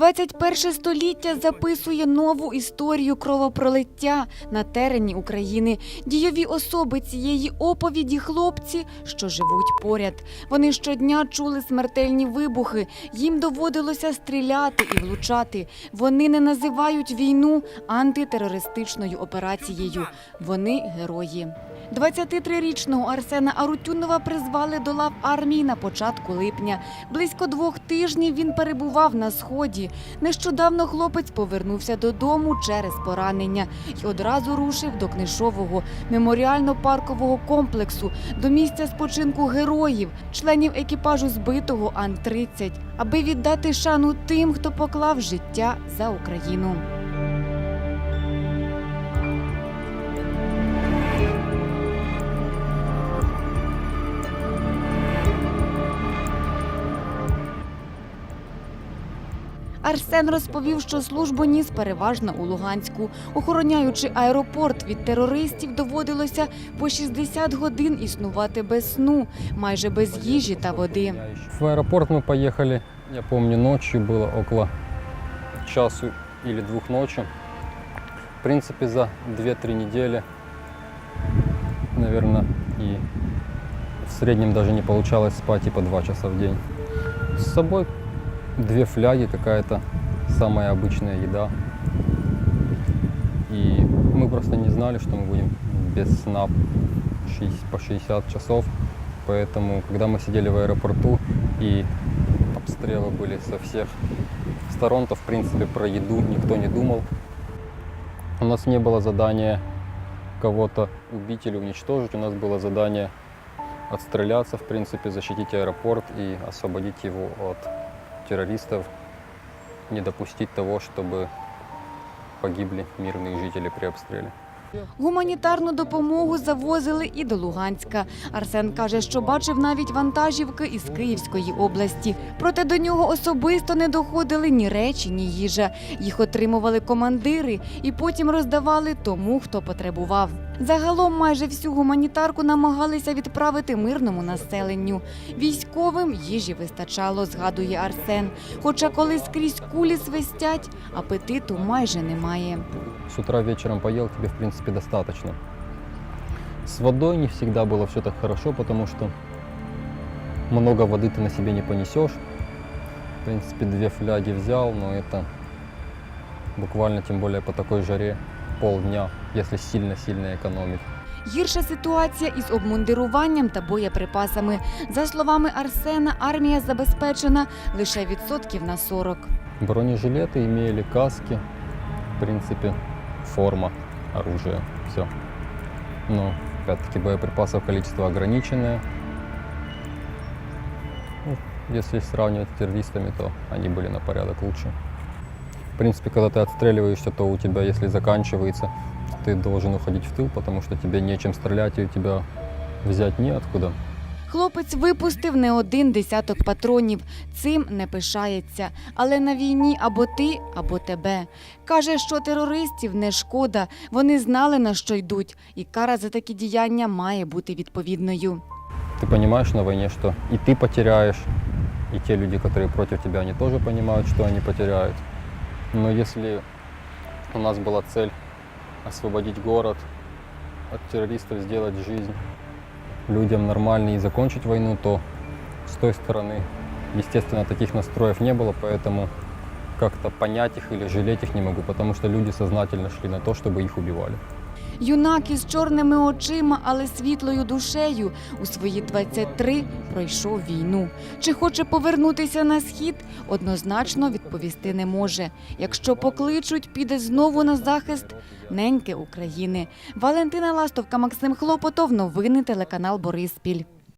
21 століття записує нову історію кровопролиття на терені України. Дійові особи цієї оповіді хлопці, що живуть поряд. Вони щодня чули смертельні вибухи. Їм доводилося стріляти і влучати. Вони не називають війну антитерористичною операцією. Вони герої. 23-річного Арсена Арутюнова призвали до лав армії на початку липня. Близько двох тижнів він перебував на сході. Нещодавно хлопець повернувся додому через поранення і одразу рушив до книжового меморіально-паркового комплексу, до місця спочинку героїв, членів екіпажу збитого Ан-30, аби віддати шану тим, хто поклав життя за Україну. Арсен розповів, що службу ніс переважно у Луганську. Охороняючи аеропорт від терористів, доводилося по 60 годин існувати без сну, майже без їжі та води. В аэропорт мы поехали, я помню, ночью было около часу или двух ночи. В принципе, за 2-3 недели, наверное, и в среднем даже не получалось спать и по 2 часа в день. С собой две фляги, какая-то самая обычная еда. И мы просто не знали, что мы будем без сна по 60 часов. Поэтому, когда мы сидели в аэропорту и обстрелы были со всех сторон, то, в принципе, про еду никто не думал. У нас не было задания кого-то убить или уничтожить. У нас было задание отстреляться, в принципе, защитить аэропорт и освободить его от террористов, не допустить того, чтобы погибли мирные жители при обстреле. Гуманітарну допомогу завозили і до Луганська. Арсен каже, що бачив навіть вантажівки із Київської області. Проте до нього особисто не доходили ні речі, ні їжа. Їх отримували командири і потім роздавали тому, хто потребував. Загалом майже всю гуманітарку намагалися відправити мирному населенню. Військовим їжі вистачало, згадує Арсен. Хоча коли скрізь кулі свистять, апетиту майже немає. С утра вечером поел, тебе в принципе достаточно. С водой не всегда было все так хорошо, потому что много воды ты на себе не понесешь. В принципе, две фляги взял, но это буквально, тем более по такой жаре, полдня, если сильно-сильно экономить. Гірша ситуація із обмундируванням та боєприпасами. За словами Арсена, армія забезпечена лише відсотків на 40. Бронежилеты имели каски, в принципе, форма, оружие, все. Но, опять-таки, боеприпасов количество ограниченное. Ну, если сравнивать с террористами, то они были на порядок лучше. В принципе, когда ты отстреливаешься, то у тебя, если заканчивается, ты должен уходить в тыл, потому что тебе нечем стрелять, и у тебя взять неоткуда. Хлопець випустив не один десяток патронів. Цим не пишається. Але на війні або ти, або тебе. Каже, що терористів не шкода. Вони знали, на що йдуть, і кара за такі діяння має бути відповідною. Ты понимаешь на войне, что и ты потеряешь, и те люди, которые против тебя, они тоже понимают, что они потеряют. Но если у нас была цель освободить город от террористов, сделать жизнь людям нормальной и закончить войну, то с той стороны, естественно, таких настроев не было, поэтому как-то понять их или жалеть их не могу, потому что люди сознательно шли на то, чтобы их убивали. Юнак із чорними очима, але світлою душею у свої 23 пройшов війну. Чи хоче повернутися на схід, однозначно відповісти не може. Якщо покличуть, піде знову на захист неньки України. Валентина Ластовка, Максим Хлопотов. Новини телеканал Бориспіль.